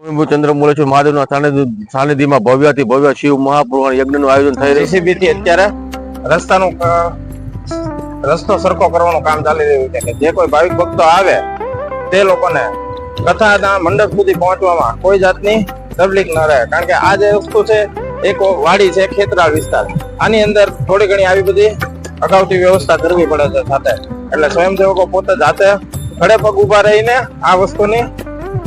સ્વયંભૂ છે મહાદેવના સાનિધ્ય- સાનિધ્યમાં ભવ્યથી ભવ્ય શિવ મહાપુરાણ યજ્ઞનું આયોજન થઈ રહ્યું છે. JCB થી અત્યારે રસ્તાનું રસ્તો સરખો કરવાનું કામ ચાલી રહ્યું છે કે જે કોઈ ભાવિક ભક્તો આવે, તે લોકોને કથાના મંડપ સુધી પહોંચવામાં કોઈ જાતની તકલીફ ન રહે. કારણ કે આ જે વસ્તુ છે, એક વાડી છે, ખેતરાળ વિસ્તાર. આની અંદર થોડી ઘણી આવી બધી અગાઉથી વ્યવસ્થા કરવી પડે છે સાથે. એટલે સ્વયંસેવકો પોતે જાતે ખડે પગ ઊભા રહીને આ વસ્તુની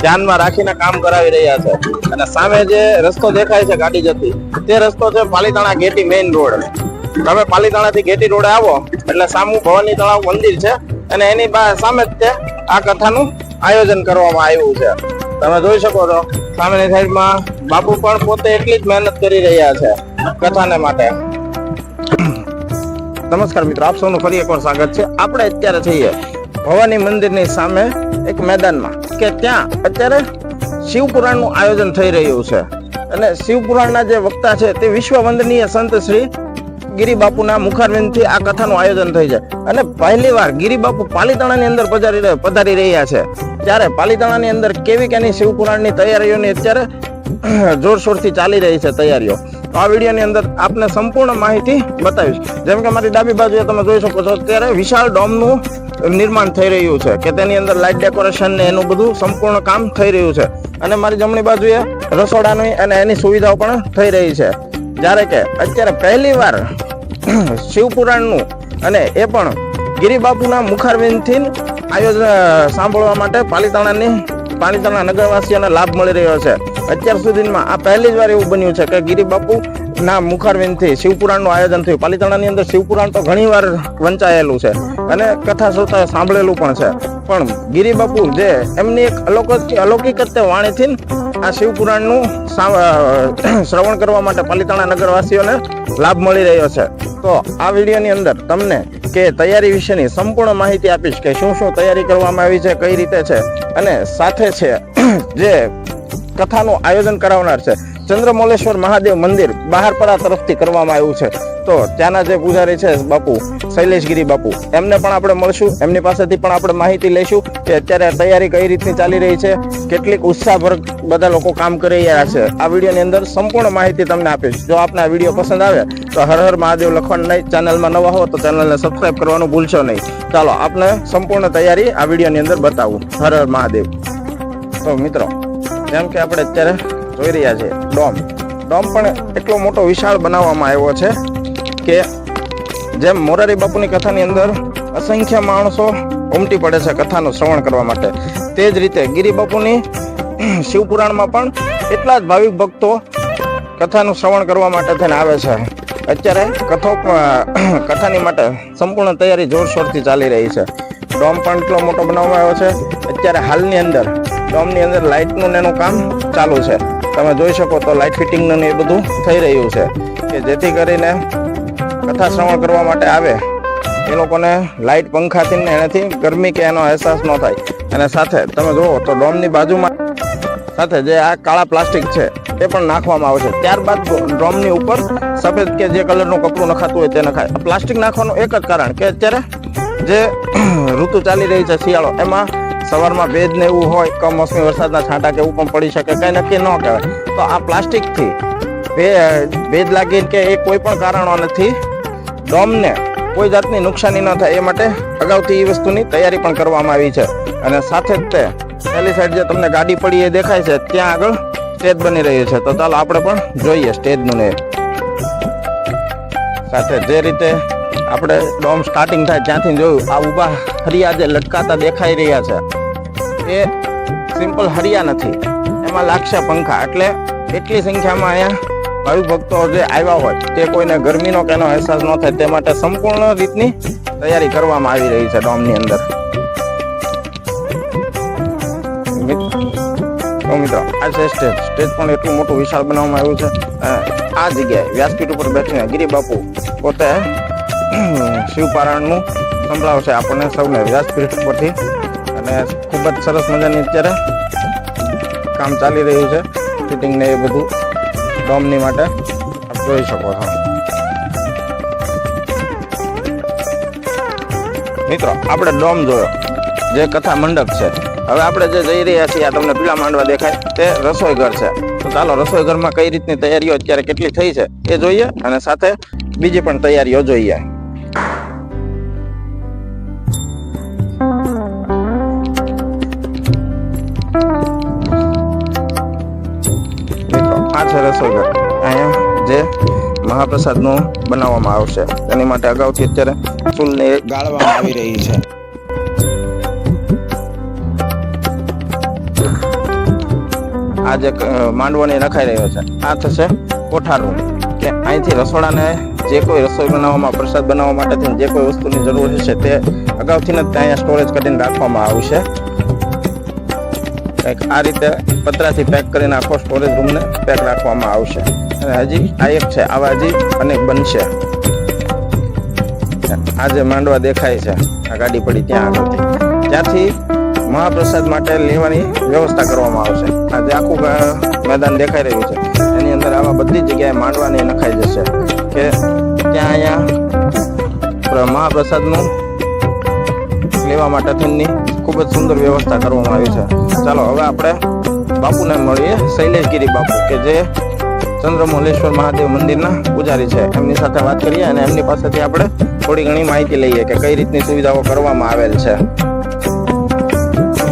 ધ્યાનમાં રાખીને કામ કરાવી રહ્યા છે. અને સામે જે રસ્તો દેખાય છે ગાડી જતી, તે રસ્તો છે પાલીતાણા ગેટી મેઇન રોડ. તમે પાલીતાણા થી ગેટી રોડે આવો, એટલે સામું ભવાની તળાવ મંદિર છે અને એની સામે જ તે આ કથાનું આયોજન કરવામાં આવ્યું છે. તમે જોઈ શકો છો, સામેની સાઈડમાં બાપુ પણ પોતે એટલી જ મહેનત કરી રહ્યા છે કથાને માટે. નમસ્કાર મિત્રો, આપ સૌનું ફરી એકવાર સ્વાગત છે. આપણે અત્યારે છીએ ભવાની મંદિરની સામે એક મેદાનમાં. કે ત્યાં અત્યારે શિવપુરાણનું આયોજન થઈ રહ્યું છે. અને શિવપુરાણના જે વક્તા છે તે વિશ્વ વંદનીય સંત શ્રી ગિરિબાપુના મુખારવિંદથી આ કથાનું આયોજન થઈ છે. અને પહેલી વાર ગિરિબાપુ પાલીતાણાની અંદર પધારી પધારી રહ્યા છે. ત્યારે પાલીતાણાની અંદર કેવી કેની શિવપુરાણની તૈયારીઓની અત્યારે જોરશોરથી ચાલી રહી છે તૈયારીઓ. આ વિડીયોની અંદર આપને સંપૂર્ણ માહિતી બતાવીશ. જેમ કે મારી ડાબી બાજુએ તમે જોઈ શકો છો, અત્યારે વિશાળ ડોમનું નિર્માણ થઈ રહ્યું છે, કે તેની અંદર લાઇટ ડેકોરેશન ને એનું બધું સંપૂર્ણ કામ થઈ રહ્યું છે. અને મારી જમણી બાજુએ રસોડાની અને એની સુવિધાઓ પણ થઈ રહી છે. જ્યારે કે અત્યારે પહેલીવાર શિવપુરાણનું અને એ પણ ગિરિબાપુના મુખારવિંદથી આયોજન સાંભળવા માટે પાલીતાણાની પાલીતાણા નગરવાસીઓને લાભ મળી રહ્યો છે. અત્યાર સુધીમાં આ પહેલી જ વાર એવું બન્યું છે કે ગિરિબાપુ ના મુખારવિંદથી શિવપુરાણનું આયોજન થયું. પાલિતાણાની અંદર શિવપુરાણ તો ઘણી વાર વંચાયેલું છે અને કથા શ્રોતા સાંભળેલું પણ છે. પણ ગિરિબાપુ જે એમની એક અલૌકિક અલૌકિક જ વાણીથી આ શિવપુરાણનું શ્રવણ કરવા માટે પાલિતાણા નગરવાસીઓને લાભ મળી રહ્યો છે. તો આ વિડીયોની અંદર તમને કે તૈયારી વિશેની સંપૂર્ણ માહિતી આપીશ કે શું શું તૈયારી કરવામાં આવી છે, કઈ રીતે છે. અને સાથે છે, જે કથાનું આયોજન કરાવનાર છે ચંદ્રમૌલેશ્વર મહાદેવ મંદિર બહારપરા તરફથી કરવામાં આવ્યું છે. તો ત્યાંના જે પૂજારી છે બાપુ, શૈલેષગીરી બાપુ, એમને પણ આપણે મળશું, એમની પાસેથી પણ આપણે માહિતી લઈશું કે અત્યારે તૈયારી કઈ રીતની ચાલી રહી છે, કેટલીક ઉત્સાહભર બધા લોકો કામ કરી રહ્યા છે. આ વિડીયોની અંદર સંપૂર્ણ માહિતી તમને આપીશ. જો આપને આ વીડિયો પસંદ આવે, તો હર હર મહાદેવ લખવાનું નહીં, ચેનલમાં નવા હો તો ચેનલને સબસ્ક્રાઇબ કરવાનું ભૂલશો નહીં. ચાલો, આપને સંપૂર્ણ તૈયારી આ વિડીયોની અંદર બતાવું. હર હર મહાદેવ. તો મિત્રો, જેમ કે આપણે અત્યારે જોઈ રહ્યા છે. ડોમ. ડોમ પણ એટલો મોટો વિશાળ બનાવવામાં આવ્યો છે કે જેમ મોરારી બાપુની કથાની અંદર અસંખ્ય માણસો ઉમટી પડે છે કથાનું શ્રવણ કરવા માટે. તે જ રીતે ગિરિબાપુની શિવપુરાણમાં પણ એટલા જ ભાવિક ભક્તો કથાનું શ્રવણ કરવા માટે થઈને આવે છે. અત્યારે કથો, કથાની માટે સંપૂર્ણ તૈયારી જોરશોરથી ચાલી રહી છે. ડોમ પણ એટલો મોટો બનાવવામાં આવ્યો છે. અત્યારે હાલની અંદર ડોમની અંદર લાઇટનું એનું કામ ચાલુ છે. તમે જોઈ શકો તો લાઇટ ફિટિંગનું એ બધું થઈ રહ્યું છે કે જેથી કરીને કથા શ્રવણ કરવા માટે આવે એ લોકોને લાઇટ પંખાથી ને એનાથી ગરમી કે એનો અહેસાસ ન થાય. અને સાથે તમે જુઓ તો ડોમની બાજુમાં સાથે જે આ કાળા પ્લાસ્ટિક છે એ પણ નાખવામાં આવે છે. ત્યારબાદ ડ્રોમની ઉપર સફેદ કે જે કલરનું કપડું નખાતું હોય તે નખાય. પ્લાસ્ટિક નાખવાનું એક જ કારણ કે અત્યારે જે ઋતુ ચાલી રહી છે શિયાળો, એમાં સવારમાં ભેજ ને એવું હોય, કમોસમી વરસાદના છાંટા કે એવું પણ પડી શકે, કંઈ નક્કી ન કહેવાય. તો આ પ્લાસ્ટિકથી ભેજ લાગી કે એ કોઈ પણ કારણો નથી. ડોમને કોઈ જાતની નુકસાની ન થાય, એ માટે અગાઉથી એ વસ્તુની તૈયારી પણ કરવામાં આવી છે. અને સાથે જ તે પહેલી સાઈડ જે તમને ગાડી પડી એ દેખાય છે, ત્યાં આગળ સ્ટેજ બની રહ્યું છે. તો ચાલો આપણે પણ જોઈએ સ્ટેજનું ને સાથે જે રીતે આપણે ડોમ સ્ટાર્ટિંગ થાય ત્યાંથી જોયું, આ ઊભા હરિયા જે લટકાતા દેખાઈ રહ્યા છે, એ સિમ્પલ હરિયા નથી. એમાં લાગશે પંખા. એટલે એટલી સંખ્યામાં અહીંયા ભાવિક ભક્તો જે આવ્યા હોય, તે કોઈને ગરમીનો કેનો અહેસાસ ન થાય, તે માટે સંપૂર્ણ રીતની તૈયારી કરવામાં આવી રહી છે ડોમની અંદર. મિત્રો, આ છે સ્ટેજ સ્ટેજ પણ એટલું મોટું વિશાળ બનાવવામાં આવ્યું છે. આ જગ્યાએ વ્યાસપીઠ ઉપર બેસીને ગિરિબાપુ પોતે શિવપારાયણનું સંભળાવશે આપણને સૌને વ્યાસપીઠ ઉપરથી. અને ખૂબ જ સરસ મજાની અત્યારે કામ ચાલી રહ્યું છે. ફિટિંગ ને એ બધું ડોમની માટે જોઈ શકો છો. મિત્રો, આપણે ડોમ જોયો. જે કથા મંડપ છે. હવે આપણે જે જઈ રહ્યા છીએ, આ તમને પીળા માંડવા દેખાય, તે રસોઈ ઘર છે. તો ચાલો, રસોઈ ઘરમાં કઈ રીતની તૈયારીઓ અત્યારે કેટલી થઈ છે એ જોઈએ અને સાથે બીજી પણ તૈયારીઓ જોઈએ. આ છે રસોઈ ઘર અહીંયા જે મહાપ્રસાદનું બનાવવામાં આવશે. એની માટે અગાઉથી અત્યારે ચૂલને ગાળવામાં આવી રહી છે. આ જે માંડવોને નખાઈ રહ્યો છે. આ થશે કોઠારું કે અહીંથી રસોડાને જે કોઈ રસોઈ બનાવવામાં, પ્રસાદ બનાવવા માટે જે કોઈ વસ્તુની જરૂર હશે તે અગાઉથી જ ત્યાં સ્ટોરેજ કરીને રાખવામાં આવશે. કંઈક આ રીતે પતરાથી પેક કરીને આખો સ્ટોરેજ રૂમને પેક રાખવામાં આવશે. અને હજી આ એક છે, આવા હજી અનેક બનશે. આ જે માંડવા દેખાય છે, આ ગાડી પડી ત્યાં આગળથી. ત્યાંથી મહાપ્રસાદ માટે લેવાની વ્યવસ્થા કરવામાં આવશે. આ જે આખું મેદાન દેખાઈ રહ્યું છે, એની અંદર આવા બધી જગ્યાએ માંડવાની નખાઈ જશે કે ત્યાં અહીંયા મહાપ્રસાદનું લેવા માટે થઈને ખૂબ જ સુંદર વ્યવસ્થા કરવામાં આવી છે. ચાલો, હવે આપણે બાપુને મળીએ. શૈલેષગીરી બાપુ, કે જે ચંદ્રમૌલેશ્વર મહાદેવ મંદિરના પૂજારી છે. એમની સાથે વાત કરીએ અને એમની પાસેથી આપણે થોડી ઘણી માહિતી લઈએ કે કઈ રીતની સુવિધાઓ કરવામાં આવેલ છે.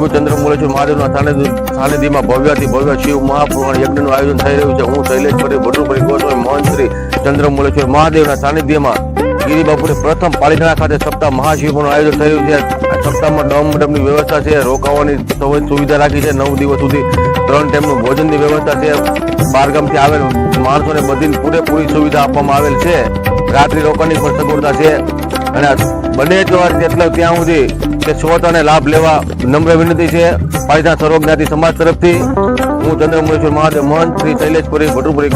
ચંદ્રમૂલેશ્વર મહાદેવના સાનિધ્ય- સાનિધ્યમાં ભવ્યાથી ભવ્ય શિવ મહાપુરાણ યજ્ઞનું આયોજન થઈ રહ્યું છે. હું શૈલેષપરી ભદ્રુપરી ગોસ્વામી, મહંત શ્રી ચંદ્રમૂલેશ્વર મહાદેવના સાનિધ્યમાં ગિરિબાપુરે પ્રથમ પાલિતાણા ખાતે સપ્તાહ મહાશિવનું આયોજન થયું છે. સપ્તાહમાં ડમ ડમની વ્યવસ્થા છે, રોકાવાની સુવિધા રાખી છે. નવ દિવસ સુધી ત્રણ ટાઈમનું ભોજનની વ્યવસ્થા છે. બારગામથી આવેલ માણસોને બધી પૂરેપૂરી સુવિધા આપવામાં આવેલ છે. રાત્રિ રોકાણની પણ સગવડતા છે. અને બને જેટલા ત્યાં સુધી કે શ્રોતાને લાભ લેવા નમ્ર વિનંતી છે. પાલિતાણા સર્વજ્ઞાતિ સમાજ તરફથી હું ચંદ્રમુલેશ્વર મહાદેવ મહંત શ્રી શૈલેષપુરી ભટુપુરી